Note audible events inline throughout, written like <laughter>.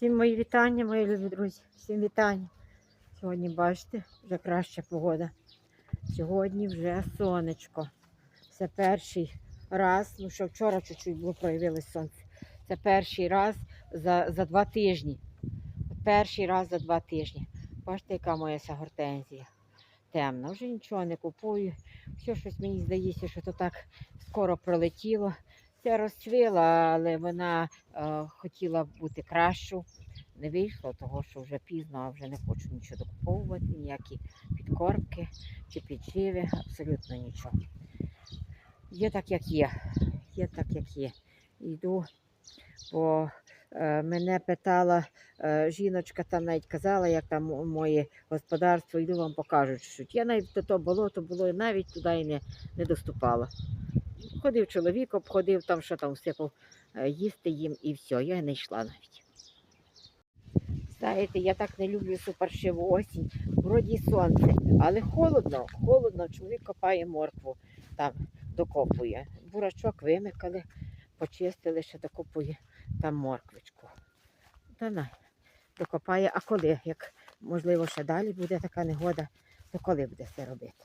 Всім мої вітання, мої любі друзі. Всім вітання. Сьогодні, бачите, вже краща погода. Сьогодні вже сонечко. Це перший раз, ну що вчора чуть-чуть було проявилось сонце. Це перший раз за, за два тижні. Перший раз за два тижні. Бачите, яка моя ця гортензія. Темна. Вже нічого не купую. Все щось мені здається, що то так скоро пролетіло. Це розцвіла, але вона е, хотіла бути кращу. Не вийшло, того що вже пізно, а вже не хочу нічого докуповувати, ніякі підкормки чи підживи, абсолютно нічого. Є так, як є. Є так, як є. Йду, бо е, мене питала е, жіночка, там навіть казала, як там моє господарство, йду вам покажу чуть-чуть. Я навіть до того болото було, навіть туди і не, не доступала. Ходив чоловік, обходив там, що там всипав е, їсти їм і все, я не йшла навіть. Знаєте, я так не люблю цю паршиву осінь, вроді сонце, але холодно, холодно, чоловік копає моркву, там докопує. Бурачок вимикали, почистили, ще докопує там морквичку. Та на, докопає, а коли, як можливо ще далі буде така негода, то коли буде це робити?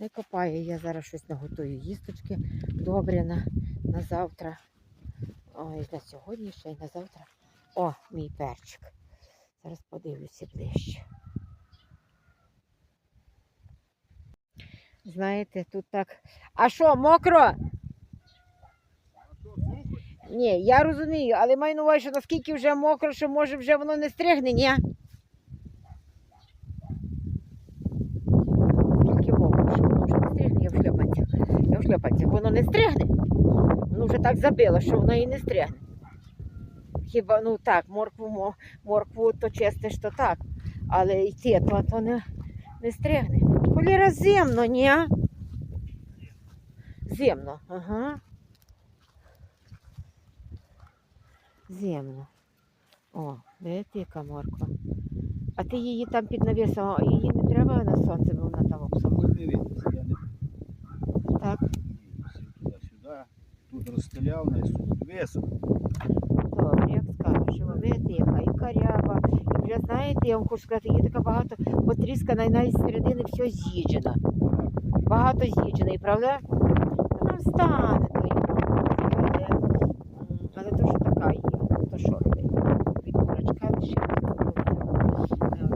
Не копає, я зараз щось наготую їсточки добре на, на завтра. Ой, на сьогодні ще й на завтра. О, мій перчик. Зараз подивлюся ближче. Знаєте, тут так. А що, мокро? Ні, я розумію, але маю на увазі, що наскільки вже мокро, що може вже воно не стригне, ні? Скільки мокро, що воно вже не стригне, я в шльопанцях. Я воно не стригне. Воно вже так забило, що воно і не стригне. Хіба ну так, моркву, моркву то чистиш, то так. Але йти то, то не, не стригне. Холіра зимно, ні? Зимно, ага. Зимно. О, видите, яка морква. А ти її там під навісом, її не треба на сонце, бо вона там обсохла. Так. Тут розстріляв, несу. Весо. добре, як скажеш, ви видите, яка і карява. І вже знаєте, я вам хочу сказати, є така багато потріскана, і навіть з середини все з'їджено. Багато з'їдженої, правда? Вона встане той. Але, але то що така є, то що робити? Від курочка лишилося.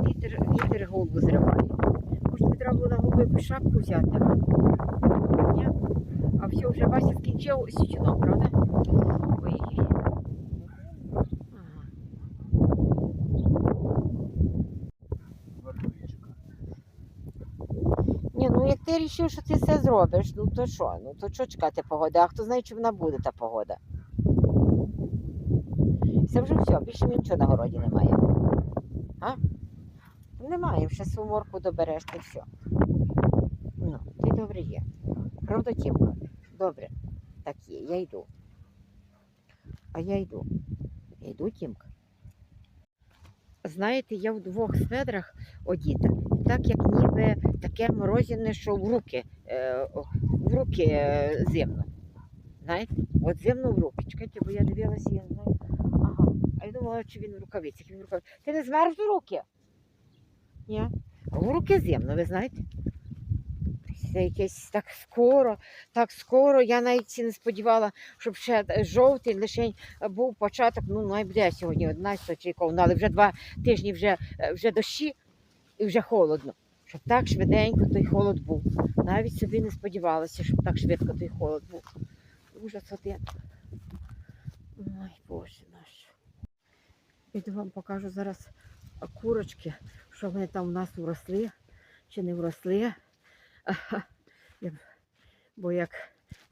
Вітер, вітер голубу зриває. Може, треба було на якусь шапку взяти? А все, вже Вася скінчив січено, правда? Вартовичка. Ні, ну як ти вирішив, що ти все зробиш, ну то що? Ну то що чекати погоди? А хто знає, чи вона буде та погода? Це вже все, більше нічого на городі немає. А? Немає, вже свою морку добереш, то все. Ну, ти добре є. Правда, Тімка? Добре. Так є, я йду. А я йду. Я йду, Тімка. Знаєте, я в двох сведрах одіта. Так як ніби таке морозіне, що в руки, е, в руки е, зимно. Знаєте? От зимно в руки. Чекайте, бо я дивилася, я знаю. Ага. А я думала, чи він в рукавицях. Він в рукавицях. Ти не змерз в руки? Ні. В руки зимно, ви знаєте? Це якесь так скоро, так скоро. Я навіть не сподівала, щоб ще е, жовтий лише був початок, ну найбуде сьогодні 11 чи якого, ну, але вже два тижні вже, е, вже дощі і вже холодно. Щоб так швиденько той холод був. Навіть собі не сподівалася, щоб так швидко той холод був. Ужас один. Ой, Боже наш. Іду вам покажу зараз курочки, що вони там у нас уросли чи не вросли. Бо як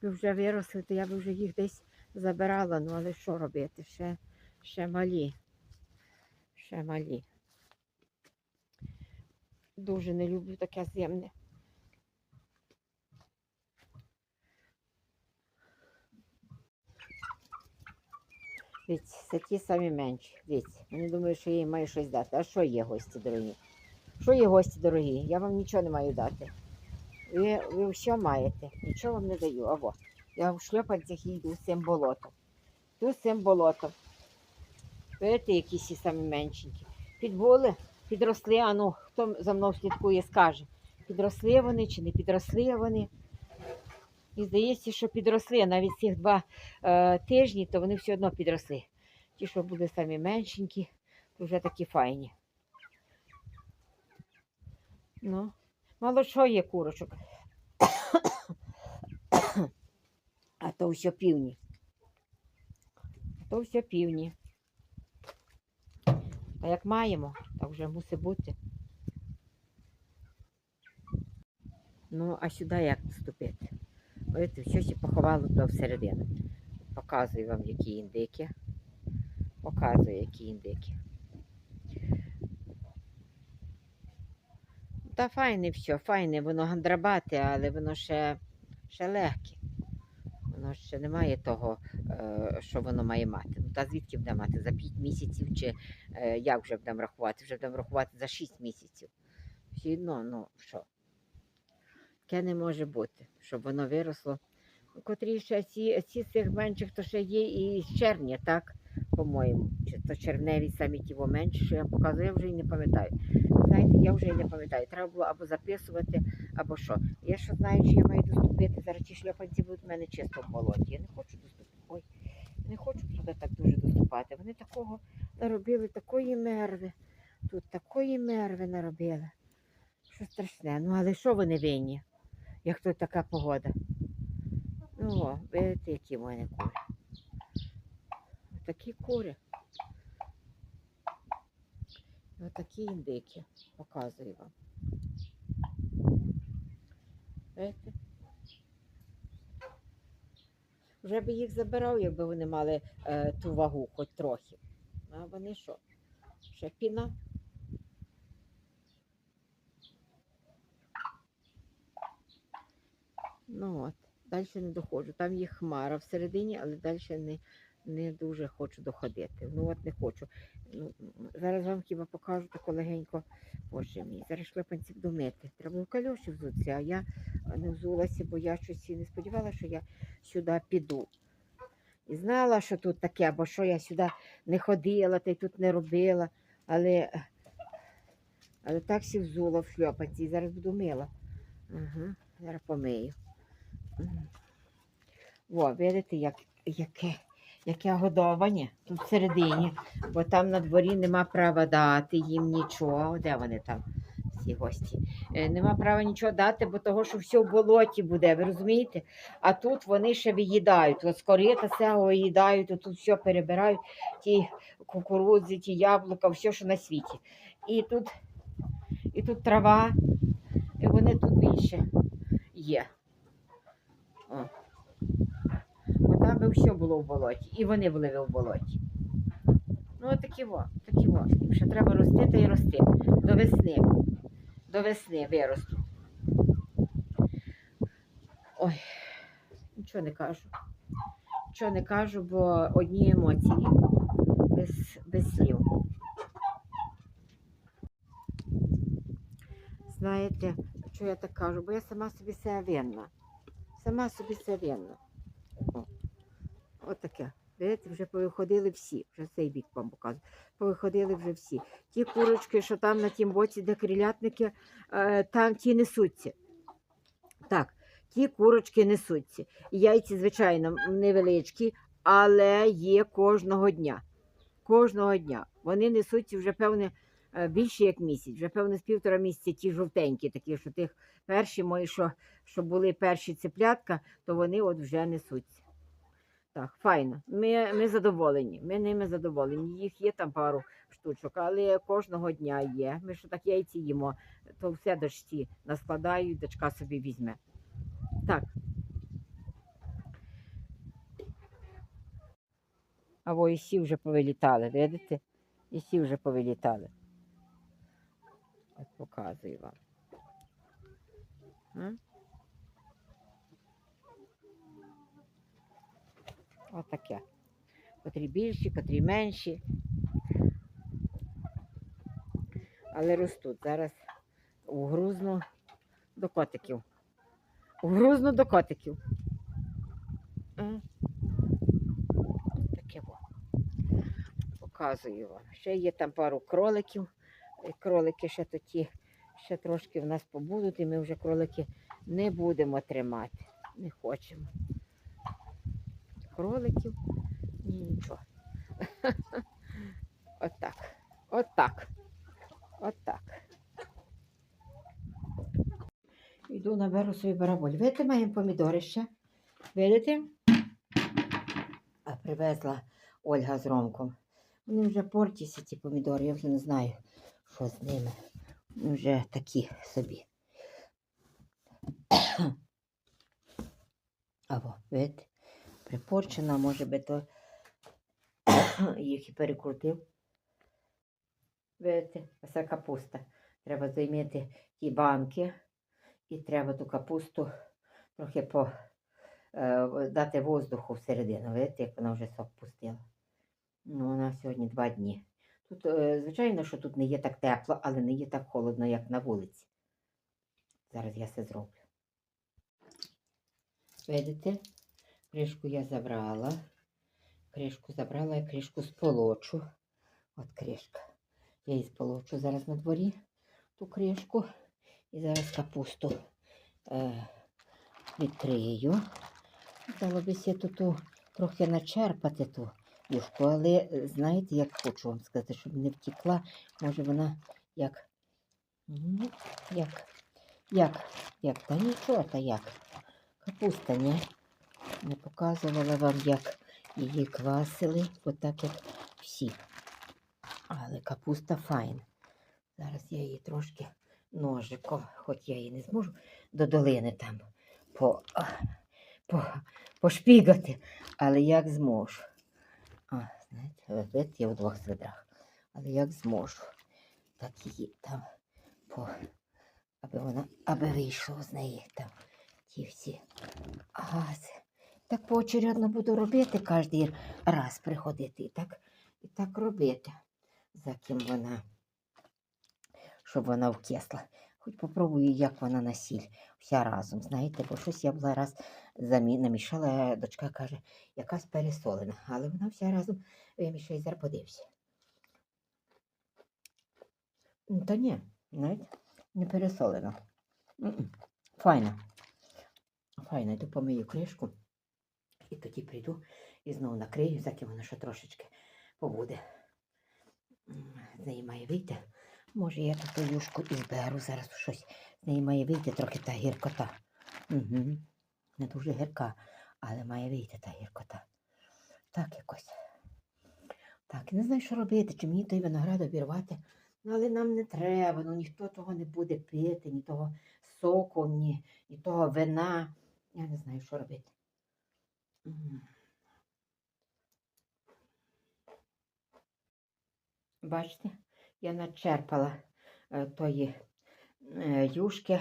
би вже виросли, то я б вже їх десь забирала. Ну але що робити? Ще, ще малі. Ще малі. Дуже не люблю таке зимне. Дивіться, це ті самі менші. Дивіться, не думаю, що я їм маю щось дати. А що є гості дорогі? Що є гості дорогі? Я вам нічого не маю дати. Ви, ви все маєте, нічого вам не даю. Аво. Я в шльопанцях йду з цим болотом. Йду з цим болотом. Видите, які всі самі меншенькі. Підбули, підросли, а ну, хто за мною слідкує, скаже, підросли вони чи не підросли вони. І здається, що підросли навіть цих два е, тижні, то вони все одно підросли. Ті, що були самі меншенькі, вже такі файні. Ну, мало що є курочок. а то все півні. А то все півні. А як маємо, так вже мусить бути. Ну, а сюди як вступити? Бачите, щось поховало то всередину. Показую вам, які індики. Показую, які індики. Та файне все, файне, воно гандрабате, але воно ще, ще легке. Воно ще не має того, е, що воно має мати. Ну, та звідки буде мати? За 5 місяців чи е, як вже будемо рахувати? Вже будемо рахувати за 6 місяців. Все одно, ну що? Таке не може бути, щоб воно виросло. Ну, Котрі ще ці, ці цих менших, то ще є і з червня, так? По-моєму. Чи то червневі самі ті во менші, що я показую, я вже і не пам'ятаю. Знаєте, я вже і не пам'ятаю. Треба було або записувати, або що. Я що знаю, що я маю доступити. Зараз ті шльопанці будуть в мене чисто в болоті. Я не хочу доступити. Ой, не хочу туди так дуже доступати. Вони такого наробили, такої мерви. Тут такої мерви наробили. Що страшне. Ну, але що вони винні, як тут така погода? Ну, о, видите, які в мене кури. Такі кури. Отакі індики. Показую вам. Видите? Вже би їх забирав, якби вони мали е, ту вагу, хоч трохи. А вони що? Ще піна. Ну от, далі не доходжу. Там є хмара всередині, але далі не, не дуже хочу доходити. Ну от не хочу. Ну, зараз вам хіба покажу тако легенько. Боже мій, зараз шлепанці буду мити. Треба в кальоші взутися, а я не взулася, бо я щось і не сподівалася, що я сюди піду. І знала, що тут таке, бо що я сюди не ходила, та й тут не робила. Але, але так сі взула в шльопанці і зараз буду мила. Ага, зараз помию. Во, видите, як, яке, яке годовання тут всередині, бо там на дворі нема права дати їм нічого. Де вони там, ці гості? Е, Нема права нічого дати, бо того, що все в болоті буде, ви розумієте? А тут вони ще виїдають. От з корита цього виїдають, тут все перебирають, ті кукурудзи, ті яблука, все, що на світі. І тут, і тут трава, і вони тут більше є. О. Там би все було в болоті, і вони були в болоті. Ну, от такі во, такі во. Їм ще треба рости та й рости. До весни. До весни виростуть. Ой, нічого не кажу. Нічого не кажу, бо одні емоції без, без слів. Знаєте, що я так кажу? Бо я сама собі себе винна. Сама собі себе винна. Отаке. Видите, вже повиходили всі, вже цей бік вам показую. Повиходили вже всі. Ті курочки, що там на тім боці, де крилятники, е, там ті несуться. Так, ті курочки несуться. Яйці, звичайно, невеличкі, але є кожного дня. Кожного дня. Вони несуться вже, певне, е, більше як місяць, вже певне з півтора місяця ті жовтенькі, такі, що тих перші мої, що, що були перші цеплятка, то вони от вже несуться. Так, файно. Ми, ми задоволені. Ми ними задоволені. Їх є там пару штучок, але кожного дня є. Ми що так яйці їмо, то все дочці наскладають, дочка собі візьме. Так. А во і сі вже повилітали, видите? І сі вже повилітали. От показую вам. Отаке. Котрі більші, котрі менші. Але ростуть. Зараз угрузну до котиків. Угрузну до котиків. Таке во. показую вам. Ще є там пару кроликів. Е, Кролики ще тоді, ще трошки в нас побудуть, і ми вже кролики не будемо тримати. Не хочемо. Кроликів, ні, нічого. <laughs> Отак. Отак. Отак. Йду наберу свій бараболь. Видите, маємо помідори ще? Видите? А привезла Ольга з Ромком. Вони вже портяться, ці помідори, я вже не знаю, що з ними. Вони вже такі собі. <coughs> Або, видите, припорчена, може би то <clears throat> їх і перекрутив. Видите, оце капуста. Треба займити ті банки і треба ту капусту трохи по, е, дати воздуху всередину. Видите, як вона вже сок пустила. Ну, вона сьогодні два дні. Тут, е, звичайно, що тут не є так тепло, але не є так холодно, як на вулиці. Зараз я це зроблю. Видите, кришку я забрала. Кришку забрала і кришку сполочу. От кришка. Я її сполочу зараз на дворі, ту кришку. І зараз капусту е, відкрию. Дало ся тут трохи начерпати ту юшку, але е, знаєте, як хочу вам сказати, щоб не втекла, може вона як. Як, як, як, та нічого, та як. Капуста, ні? Не показувала вам, як її квасили, отак як всі. Але капуста файна. Зараз я її трошки ножиком, хоч я її не зможу до долини там по, по, пошпігати, але як зможу. А, знаєте, видите, я в двох свидрах. Але як зможу, так її там по, аби вона, аби вийшло з неї там ті всі гази. Так поочередно буду робити кожен раз приходити і так, і так робити, за ким вона, щоб вона вкисла. Хоч попробую, як вона на сіль вся разом, знаєте, бо щось я була раз намішала, дочка каже, якась пересолена, але вона вся разом вимішає, зараз подився. М, Та ні, знаєте, не пересолена. Файна. Файна, йду помию кришку і тоді прийду і знову накрию, заки вона ще трошечки побуде. З неї має вийти. Може, я тут юшку і зберу зараз щось. З неї має вийти трохи та гіркота. Угу. Не дуже гірка, але має вийти та гіркота. Так якось. Так, не знаю, що робити, чи мені той виноград обірвати. Ну, але нам не треба, ну ніхто того не буде пити, ні того соку, ні, ні того вина. Я не знаю, що робити. Бачите, я начерпала е, тої е, юшки,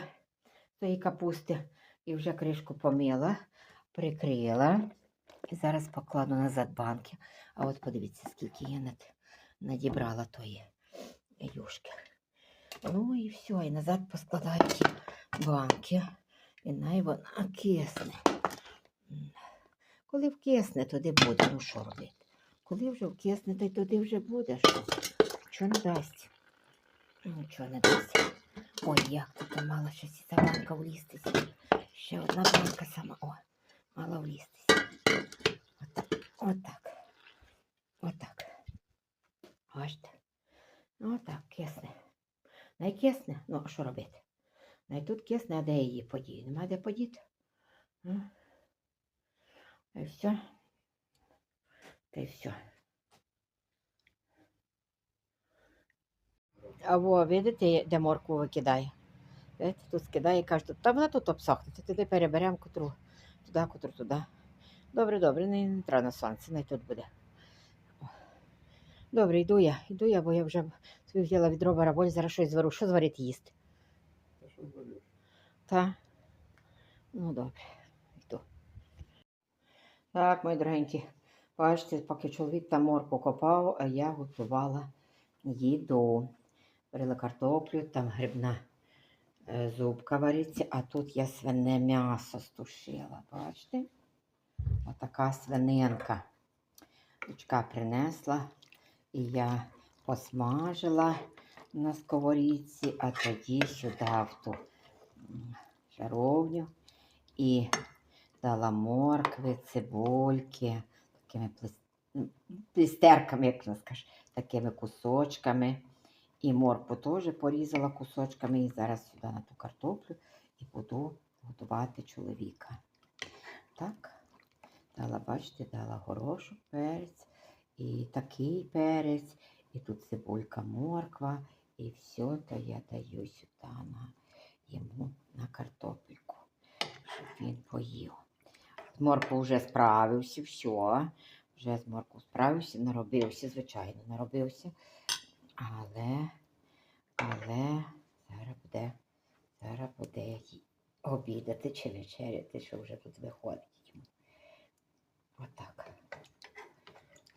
тої капусти і вже кришку помила, прикрила. І зараз покладу назад банки. А от подивіться, скільки я над, надібрала тої юшки. Ну і все, і назад поскладаю ті банки. І най вона кисне. Коли вкисне, туди буде. Ну що робити? Коли вже вкисне, то й туди вже буде. Що, не дасть? Нічого не дасть. Ой, як тут мала щось ця банка влізтися. Ще одна банка сама. О, мала влізтися. Отак. Отак. Бачите? Отак, кисне. Не кисне, ну а що робити? Не тут кисне, а де її подію? Нема де подіти. Та й все. Та й все. А во, видите, де моркву викидає? Видите, тут скидає, каже, тут, та вона тут обсохне. Ти туди переберемо котру туди, котру туди. Добре, добре, не, не треба на сонце, не тут буде. Добре, йду я, йду я, бо я вже собі взяла відро бараболь, зараз щось звару. Що зварити їсти? Та що звариш? Та? Ну, добре. Так, мої дорогенькі, бачите, поки чоловік там морку копав, я готувала їду. Варила картоплю, там грибна е, зубка вариться, а тут я свине м'ясо стушила. Бачите? Отака свининка. Дочка принесла І я посмажила на сковорідці, а тоді сюди в ту жаровню і дала моркви, цибульки, такими плістерками, як вона скаже, такими кусочками. І моркву теж порізала кусочками. І зараз сюди на ту картоплю і буду готувати чоловіка. Так, дала, бачите, дала горошок, перець, і такий перець, і тут цибулька, морква, і все то я даю сюди на, йому на картопельку, щоб він поїв. З вже справився, все. Вже з моркву справився, наробився, звичайно, наробився. Але, але зараз буде, зараз буде обідати чи вечеряти, що вже тут виходить. Отак.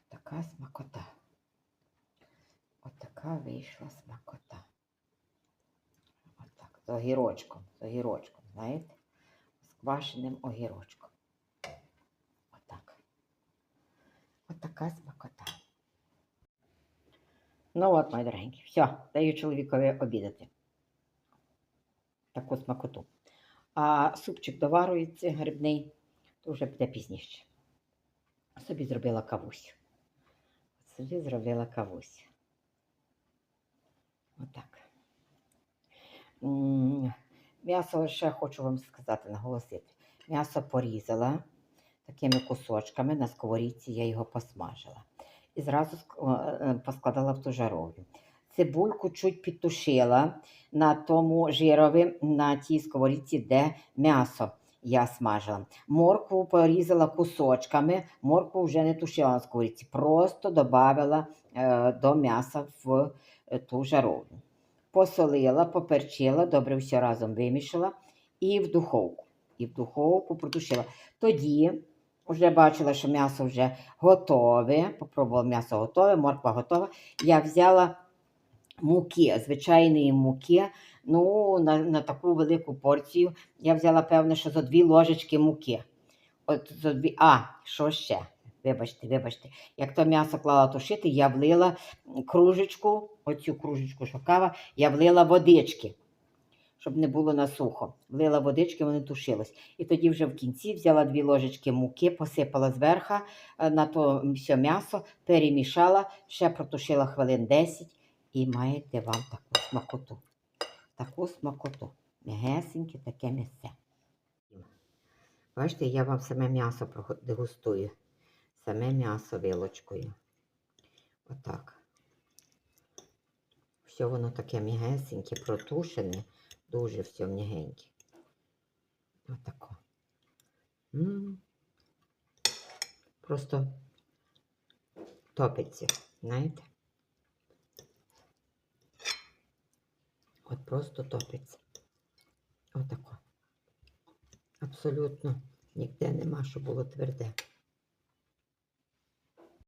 Така смакота. Отака вийшла смакота. Отак. З огірочком, з огірочком, знаєте? З квашеним огірочком. Отак. Отака смакота. Ну от, мої дорогенькі, все, даю чоловікові обідати. Таку смакоту. А супчик доварується грибний, то вже буде пізніше. Собі зробила кавусю. Собі зробила кавусю. Отак. М'ясо ще хочу вам сказати, наголосити. М'ясо порізала такими кусочками на сковорідці, я його посмажила. І зразу е, е, поскладала в ту жаровню. Цибульку чуть підтушила на тому жирові, на тій сковорідці, де м'ясо я смажила. Моркву порізала кусочками, моркву вже не тушила на сковорідці, просто додавала е, до м'яса в ту жаровню. Посолила, поперчила, добре все разом вимішала і в духовку. І в духовку протушила. Тоді вже бачила, що м'ясо вже готове. Попробувала м'ясо готове, морква готова. Я взяла муки, звичайної муки. Ну, на, на таку велику порцію я взяла, певне, що за дві ложечки муки. От за дві. А, що ще? Вибачте, вибачте. Як то м'ясо клала тушити, я влила кружечку, оцю кружечку, що кава, я влила водички, щоб не було на сухо. Влила водички, вони тушились. І тоді вже в кінці взяла дві ложечки муки, посипала зверху е, на то все м'ясо, перемішала, ще протушила хвилин 10 і маєте вам таку смакоту. Таку смакоту. М'ягесеньке таке м'ясе. Бачите, я вам саме м'ясо дегустую. Саме м'ясо вилочкою. Отак. Все воно таке м'ягесеньке, протушене, дуже все м'ягеньке. Отако. Просто топиться, знаєте? От просто топиться. Отако. Абсолютно ніде нема, що було тверде.